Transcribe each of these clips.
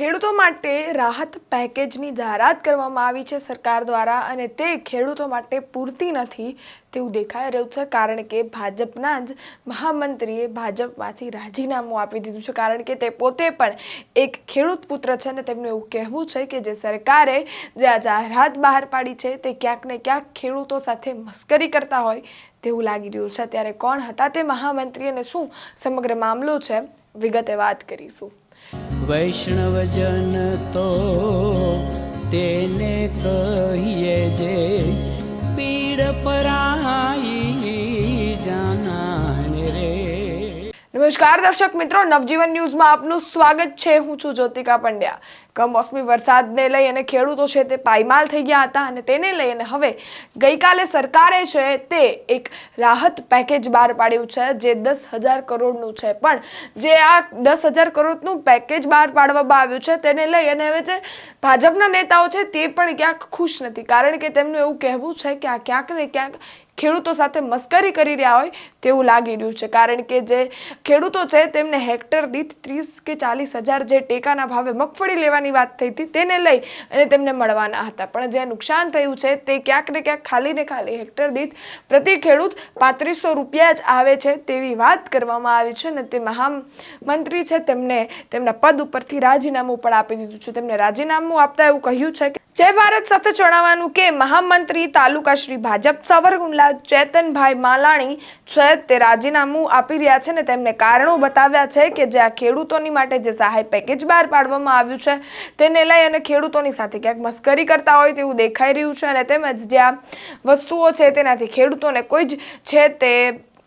ખેડૂતો માટે રાહત પેકેજની જાહેરાત કરવામાં આવી છે સરકાર દ્વારા અને તે ખેડૂતો માટે પૂરતી નથી તેવું દેખાઈ રહ્યું છે, કારણ કે ભાજપના જ મહામંત્રીએ ભાજપમાંથી રાજીનામું આપી દીધું છે, કારણ કે તે પોતે પણ એક ખેડૂત પુત્ર છે અને તેમનું એવું કહેવું છે કે જે સરકારે જે આ જાહેરાત બહાર પાડી છે તે ક્યાંક ને ક્યાંક ખેડૂતો સાથે મસ્કરી કરતા હોય તેવું લાગી રહ્યું છે. ત્યારે કોણ હતા તે મહામંત્રી અને શું સમગ્ર મામલો છે વિગતે વાત કરીશું. વૈષ્ણવજન તો તેને કહીએ જે પીડ પરાઈ જાનાને રે. નમસ્કાર દર્શક મિત્રો, નવજીવન ન્યૂઝમાં આપનું સ્વાગત છે. હું છું જ્યોતિકા પંડ્યા. કમોસમી વરસાદને લઈ અને ખેડૂતો છે તે પાયમાલ થઈ ગયા હતા અને તેને લઈ અને હવે ગઈકાલે સરકારે છે તે એક રાહત પેકેજ બહાર પાડ્યું છે, જે દસ હજાર કરોડનું છે. પણ જે આ દસ હજાર કરોડનું પેકેજ બહાર પાડવામાં આવ્યું છે તેને લઈ અને હવે જે ભાજપના નેતાઓ છે તે પણ ક્યાંક ખુશ નથી. કારણ કે તેમનું એવું કહેવું છે કે આ ક્યાંક ને ક્યાંક ખેડૂતો સાથે મસ્કરી કરી રહ્યા હોય તેવું લાગી રહ્યું છે. કારણ કે જે ખેડૂતો છે તેમને હેક્ટર દીઠ ત્રીસ કે ચાલીસ હજાર જે ટેકાના ભાવે મગફળી લેવાની વાત થઈ હતી, તેને લઈ અને તેમને મળવાના હતા. પણ જે નુકસાન થયું છે તે ક્યાંક ને ક્યાંક ખાલી ને ખાલી હેક્ટર દીઠ પ્રતિ ખેડૂત પાંત્રીસો રૂપિયા જ આવે છે તેવી વાત કરવામાં આવી છે અને તે મહામંત્રી છે તેમને તેમના પદ ઉપરથી રાજીનામું પણ આપી દીધું છે. તેમને રાજીનામું આપતા એવું કહ્યું છે કે જય ભારત સાથે જણાવવાનું કે મહામંત્રી તાલુકા શ્રી ભાજપ સાવરકુંડલા ચેતનભાઈ માલાણી છે તે રાજીનામું આપી રહ્યા છે ને તેમને કારણો બતાવ્યા છે કે જે આ ખેડૂતોની માટે જે સહાય પેકેજ બહાર પાડવામાં આવ્યું છે તેને લઈ અને ખેડૂતોની સાથે ક્યાંક મસ્કરી કરતા હોય તેવું દેખાઈ રહ્યું છે અને તેમજ જે વસ્તુઓ છે તેનાથી ખેડૂતોને કોઈ જ છે તે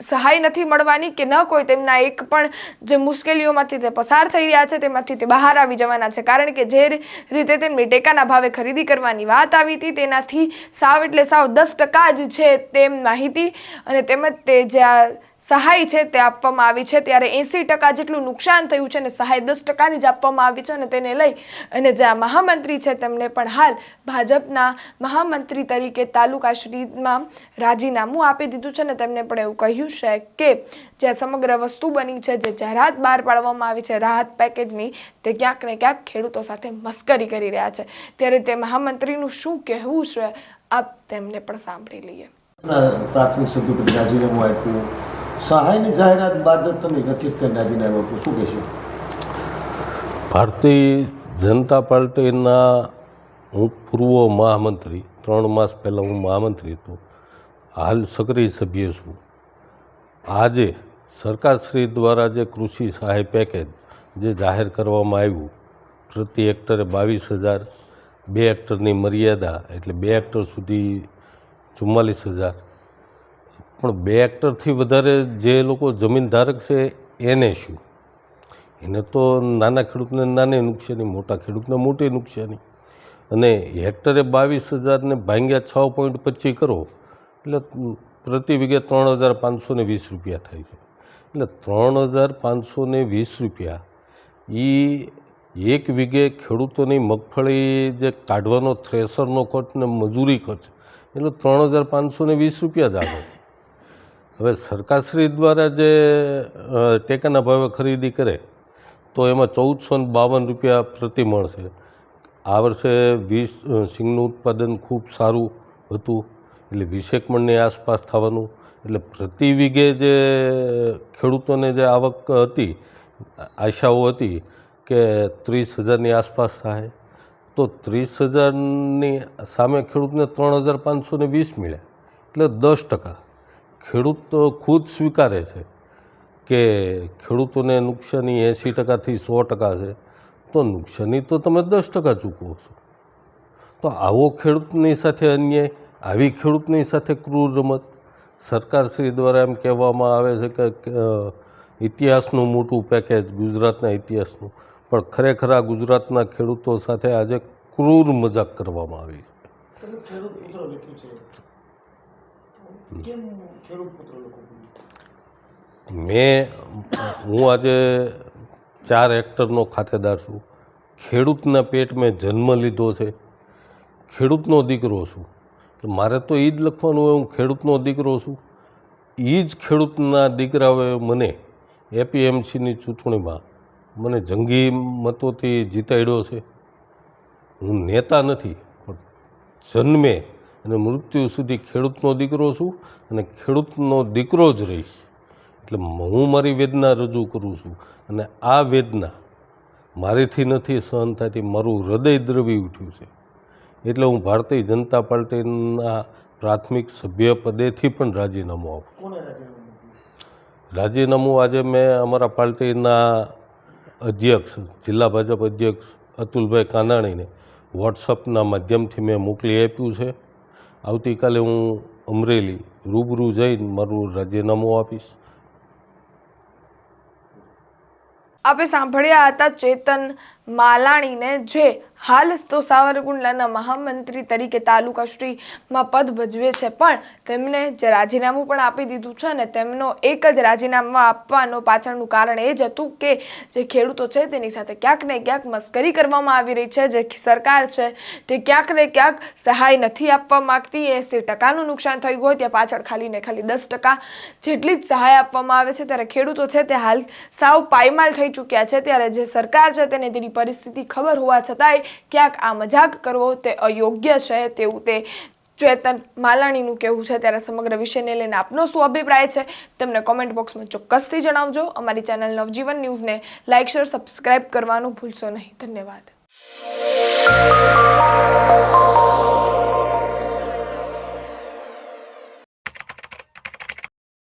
સહાય નથી મળવાની કે ન કોઈ તેમના એક પણ જે મુશ્કેલીઓમાંથી તે પસાર થઈ રહ્યા છે તેમાંથી તે બહાર આવી જવાના છે. કારણ કે જે રીતે તેમની ટેકાના ભાવે ખરીદી કરવાની વાત આવી હતી તેનાથી સાવ એટલે સાવ દસ ટકા જ છે તેમ માહિતી અને તેમજ તે જે આ સહાય છે તે આપવામાં આવી છે. ત્યારે એંસી ટકા જેટલું નુકસાન થયું છે અને સહાય દસ ટકાની જ આપવામાં આવી છે અને તેને લઈ અને જે આ મહામંત્રી છે તેમને પણ હાલ ભાજપના મહામંત્રી તરીકે તાલુકા શ્રીમાં રાજીનામું આપી દીધું છે અને તેમને પણ એવું કહ્યું છે કે જે સમગ્ર વસ્તુ બની છે, જે જાહેરાત બહાર પાડવામાં આવી છે, રાહત પેકેજની, તે ક્યાંક ને ક્યાંક ખેડૂતો સાથે મસ્કરી કરી રહ્યા છે. ત્યારે તે મહામંત્રીનું શું કહેવું છે, આપ તેમને પણ સાંભળી લઈએ. પ્રાથમિક સભ્ય રાજીનામું આપ્યું. સહાયની જાહેરાત બાદ તમે કથિત કરી રાજીનામું આપ્યું શું કહેશો? ભારતીય જનતા પાર્ટીના હું પૂર્વ મહામંત્રી, ત્રણ માસ પહેલાં હું મહામંત્રી હતો, હાલ સક્રિય સભ્ય છું. આજે સરકારશ્રી દ્વારા જે કૃષિ સહાય પેકેજ જે જાહેર કરવામાં આવ્યું, પ્રતિ હેક્ટરે બાવીસ હજાર, બે હેક્ટરની મર્યાદા એટલે બે હેક્ટર સુધી ચુમ્માલીસ હજાર પણ બે હેક્ટરથી વધારે જે લોકો જમીન ધારક છે, એને શું? એને તો નાના ખેડૂતને નાની નુકસાની મોટા ખેડૂતને મોટી નુકસાની અને હેક્ટરે બાવીસ હજારને ભાંગ્યા છ પોઈન્ટ પચીસ કરો, એટલે પ્રતિ વીઘે ત્રણ હજાર પાંચસો ને વીસ રૂપિયા થાય છે. એટલે ત્રણ હજાર પાંચસો ને વીસ રૂપિયા એ એક વીઘે ખેડૂતોની મગફળી જે કાઢવાનો થ્રેસરનો ખર્ચ ને મજૂરી ખર્ચ, એટલે ત્રણ હજાર પાંચસો વીસ રૂપિયા જ આવે છે. હવે સરકારશ્રી દ્વારા જે ટેકાના ભાવે ખરીદી કરે, તો એમાં ચૌદસો ને બાવન રૂપિયા પ્રતિ છે. આ વર્ષે વીસ સિંગનું ઉત્પાદન ખૂબ સારું હતું, એટલે વીસેક મણની આસપાસ થવાનું, એટલે પ્રતિ વીઘે જે ખેડૂતોને જે આવક હતી, આશાઓ હતી કે ત્રીસ હજારની આસપાસ થાય, તો ત્રીસ હજારની સામે ખેડૂતને ત્રણ હજાર પાંચસો વીસ મળ્યા, એટલે દસ ટકા. ખેડૂત ખુદ સ્વીકારે છે કે ખેડૂતોને નુકસાની એંસી ટકાથી સો ટકા છે, તો નુકસાની તો તમે દસ ટકા ચૂકવો છો. તો આવો ખેડૂતની સાથે અન્યાય, આવી ખેડૂતની સાથે ક્રૂર રમત. સરકારશ્રી દ્વારા એમ કહેવામાં આવે છે કે ઇતિહાસનું મોટું પેકેજ ગુજરાતના ઇતિહાસનું. પણ ખરેખર આ ગુજરાતના ખેડૂતો સાથે આજે ક્રૂર મજાક કરવામાં આવી છે. મેં હું આજે ચાર હેક્ટરનો ખાતેદાર છું. ખેડૂતના પેટ મેં જન્મ લીધો છે. ખેડૂતનો દીકરો છું. મારે તો એ જ લખવાનું હોય હું ખેડૂતનો દીકરો છું. એ જ ખેડૂતના દીકરાઓએ મને એપીએમસીની ચૂંટણીમાં મને જંગી મતોથી જીતાડ્યો છે. હું નેતા નથી, પણ જન્મે અને મૃત્યુ સુધી ખેડૂતનો દીકરો છું અને ખેડૂતનો દીકરો જ રહીશ. એટલે હું મારી વેદના રજૂ કરું છું અને આ વેદના મારીથી નથી સહન થતી મારું હૃદય દ્રવી ઉઠ્યું છે. એટલે હું ભારતીય જનતા પાર્ટીના પ્રાથમિક સભ્ય પદેથી પણ રાજીનામું આપું? રાજીનામું આજે મેં અમારા પાર્ટીના અધ્યક્ષ જિલ્લા ભાજપ અધ્યક્ષ અતુલભાઈ કાનાણીને વોટ્સઅપના માધ્યમથી મેં મોકલી આપ્યું છે. આવતીકાલે હું અમરેલી રૂબરૂ જઈને મારું રાજીનામું આપીશ. આપે સાંભળ્યા હતા ચેતન માલાણીને જે હાલ તો સાવરકુંડલાના મહામંત્રી તરીકે તાલુકાશ્રીમાં પદ ભજવે છે, પણ તેમને જે રાજીનામું પણ આપી દીધું છે ને તેમનો એક જ રાજીનામું આપવાનો પાછળનું કારણ એ જ હતું કે જે ખેડૂતો છે તેની સાથે ક્યાંક ને ક્યાંક મસ્કરી કરવામાં આવી રહી છે, જે સરકાર છે તે ક્યાંક ને ક્યાંક સહાય નથી આપવા માગતી, એંસી ટકાનું નુકસાન થયું હોય ત્યાં પાછળ ખાલી ને ખાલી દસ ટકા જેટલી જ સહાય આપવામાં આવે છે. ત્યારે ખેડૂતો છે તે હાલ સાવ પાયમાલ થઈ ચૂક્યા છે. ત્યારે જે સરકાર છે તેને તેની પરિસ્થિતિ ખબર હોવા છતાંય ક્યાંક આ મજાક કરવો તે અયોગ્ય છે તેવું તે ચેતન માલાણીનું કહેવું છે. ત્યારે સમગ્ર વિષયને લઈને આપનો શું અભિપ્રાય છે તેમને કોમેન્ટ બોક્સમાં ચોક્કસથી જણાવજો. અમારી ચેનલ નવજીવન ન્યૂઝને લાઇક શેર સબસ્ક્રાઇબ કરવાનું ભૂલશો નહીં. ધન્યવાદ.